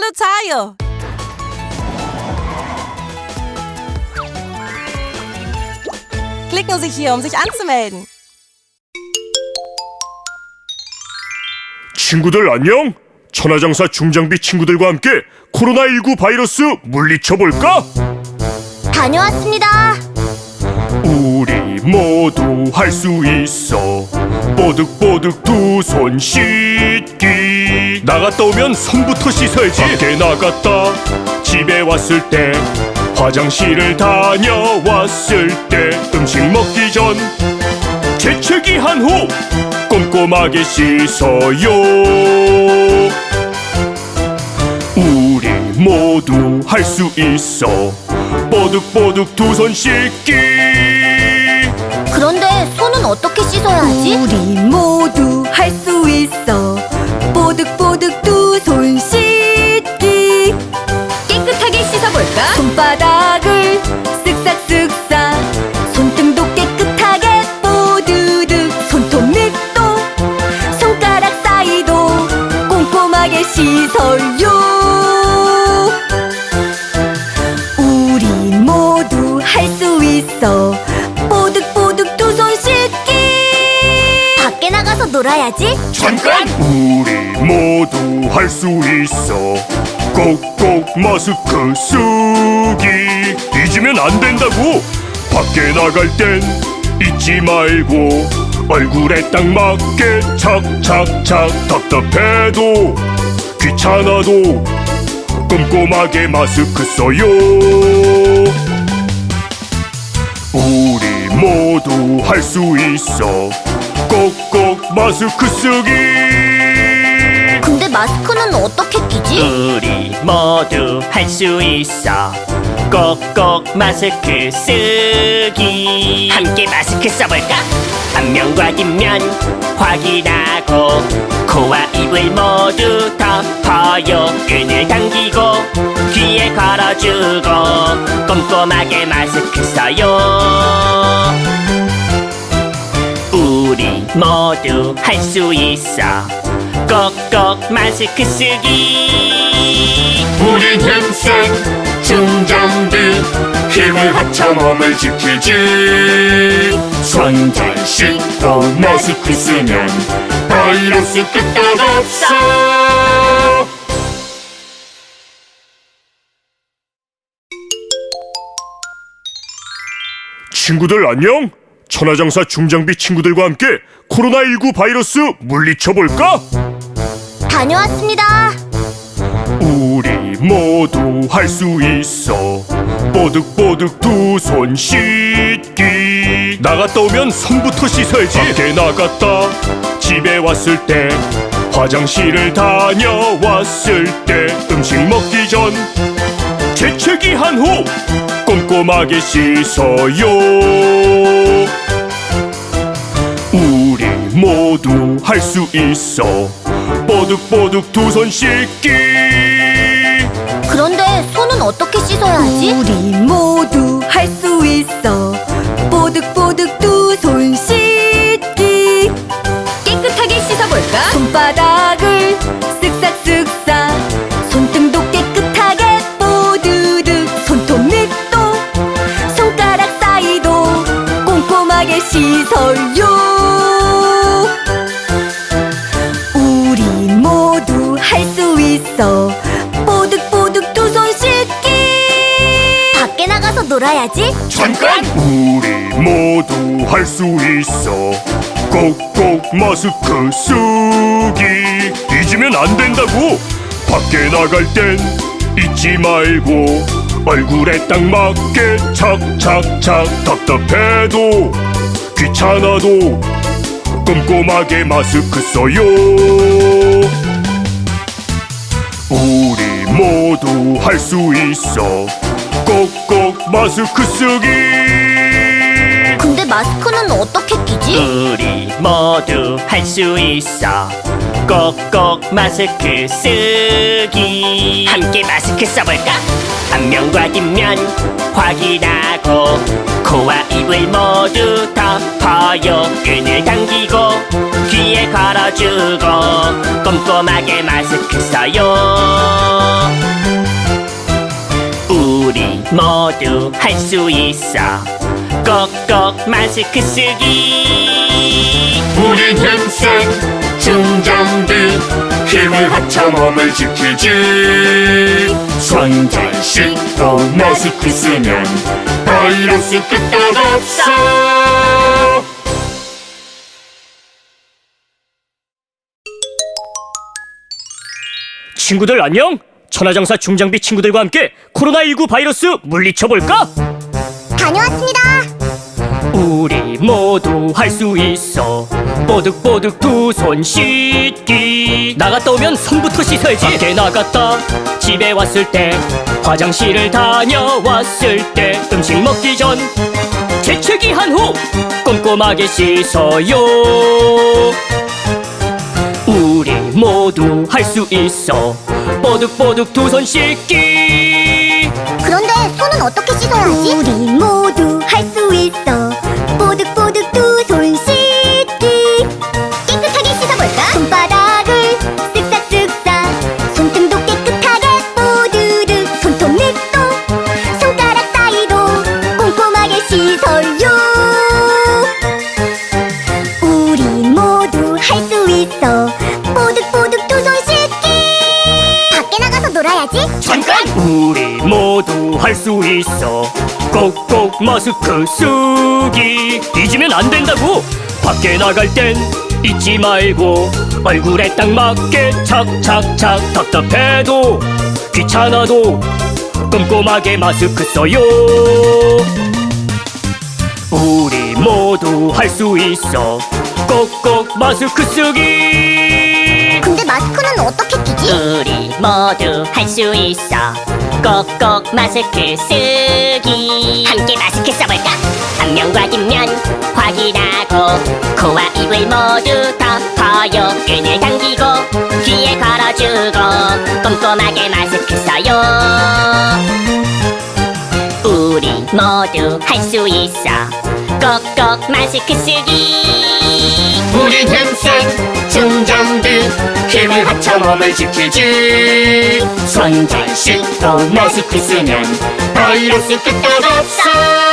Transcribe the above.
Hallo tayo! Klicken Sie hier, um sich anzumelden. 친구들 안녕? 천하장사 중장비 친구들과 함께 코로나19 바이러스 물리쳐볼까? 다녀왔습니다. 우리 모두 할 수 있어 뽀득뽀득 두 손 씻기 나갔다 오면 손부터 씻어야지. 밖에 나갔다 집에 왔을 때 화장실을 다녀왔을 때 음식 먹기 전 재채기 한 후 꼼꼼하게 씻어요. 우리 모두 할 수 있어. 뽀득뽀득 두 손 씻기. 그런데 손은 어떻게 씻어야 하지? 우리 모두 할 수 있어 꼼꼼하게 씻어요. 우리 모두 할 수 있어. 뽀득뽀득 두 손 씻기 밖에 나가서 놀아야지. 잠깐! 우리 모두 할 수 있어. 꼭꼭 마스크 쓰기. 잊으면 안 된다고. 밖에 나갈 땐 잊지 말고 얼굴에 딱 맞게 착착착 답답해도 귀찮아도 꼼꼼하게 마스크 써요. 우리 모두 할 수 있어. 꼭꼭 마스크 쓰기. 근데 마스크는 어떻게 끼지? 우리 모두 할 수 있어. 꼭꼭 마스크 쓰기. 함께 마스크 써볼까? 앞면과 뒷면 확인하고 코와 입을 모두 덮어요. 끈을 당기고 귀에 걸어주고 꼼꼼하게 마스크 써요. 우리 모두 할 수 있어. 꼭꼭 마스크 쓰기. 우린 힘센 중장비 힘을 합쳐 몸을 지키지. 손잘 씻고 마스크 쓰면 바이러스 끄떡 없어 친구들 안녕? 천하장사 중장비 친구들과 함께 코로나19 바이러스 물리쳐볼까? 다녀왔습니다. 우리 모두 할 수 있어 뽀득뽀득 두 손 씻기 나갔다 오면 손부터 씻어야지. 밖에 나갔다 집에 왔을 때 화장실을 다녀왔을 때 음식 먹기 전 재채기 한 후 꼼꼼하게 씻어요. 우리 모두 할 수 있어. 뽀득뽀득 두 손 씻기. 그런데 손은 어떻게 씻어야 하지? 우리 모두 할 수 꼼꼼하게 씻어요. 우리 모두 할 수 있어. 뽀득뽀득 두 손 씻기. 밖에 나가서 놀아야지. 잠깐! 우리 모두 할 수 있어. 꼭꼭 마스크 쓰기. 잊으면 안 된다고. 밖에 나갈 땐 잊지 말고 얼굴에 딱 맞게 착착착 답답해도 귀찮아도 꼼꼼하게 마스크 써요. 우리 모두 할 수 있어. 꼭꼭 마스크 쓰기. 근데 마스크는 어떻게 끼지? 우리 모두 할 수 있어. 꼭꼭 마스크 쓰기. 함께 마스크 써볼까? 앞면과 뒷면 확인하고 코와 입을 모두 덮어요. 끈을 당기고 귀에 걸어주고 꼼꼼하게 마스크 써요. 모두 할 수 있어. 꼭꼭 마스크 쓰기. 우린 힘센 중장비 힘을 합쳐 몸을 지키지. 손잘 씻고 마스크 쓰면 바이러스 끄떡없어 친구들 안녕 천하장사 중장비 친구들과 함께 코로나19 바이러스 물리쳐볼까? 다녀왔습니다. 우리 모두 할 수 있어. 뽀득뽀득 두 손 씻기. 나갔다 오면 손부터 씻어야지. 밖에 나갔다 집에 왔을 때 화장실을 다녀왔을 때 음식 먹기 전 재채기 한 후 꼼꼼하게 씻어요. 우리 모두 할 수 있어. 뽀득뽀득 두 손 씻기. 그런데 손은 어떻게 씻어야 하지? 우리 모두 뽀득뽀득 두 손 씻기 밖에 나가서 놀아야지. 잠깐! 우리 모두 할 수 있어. 꼭꼭 마스크 쓰기. 잊으면 안 된다고. 밖에 나갈 땐 잊지 말고 얼굴에 딱 맞게 착착착 답답해도 귀찮아도 꼼꼼하게 마스크 써요. 우리 모두 할 수 있어. 꼭꼭 마스크 쓰기 마스크는 어떻게 끼지? 우리 모두 할 수 있어. 꼭꼭 마스크 쓰기. 함께 마스크 써볼까? 앞면과 뒷면 확인하고. 코와 입을 모두 덮어요. 끈을 당기고 귀에 걸어주고 꼼꼼하게 마스크 써요. 우리 모두 할 수 있어. 꼭꼭 마스크 쓰기. 우린 힘센 중장비 힘을 합쳐 몸을 지키지. 손잘 씻고 마스크 쓰면 바이러스 끄떡없어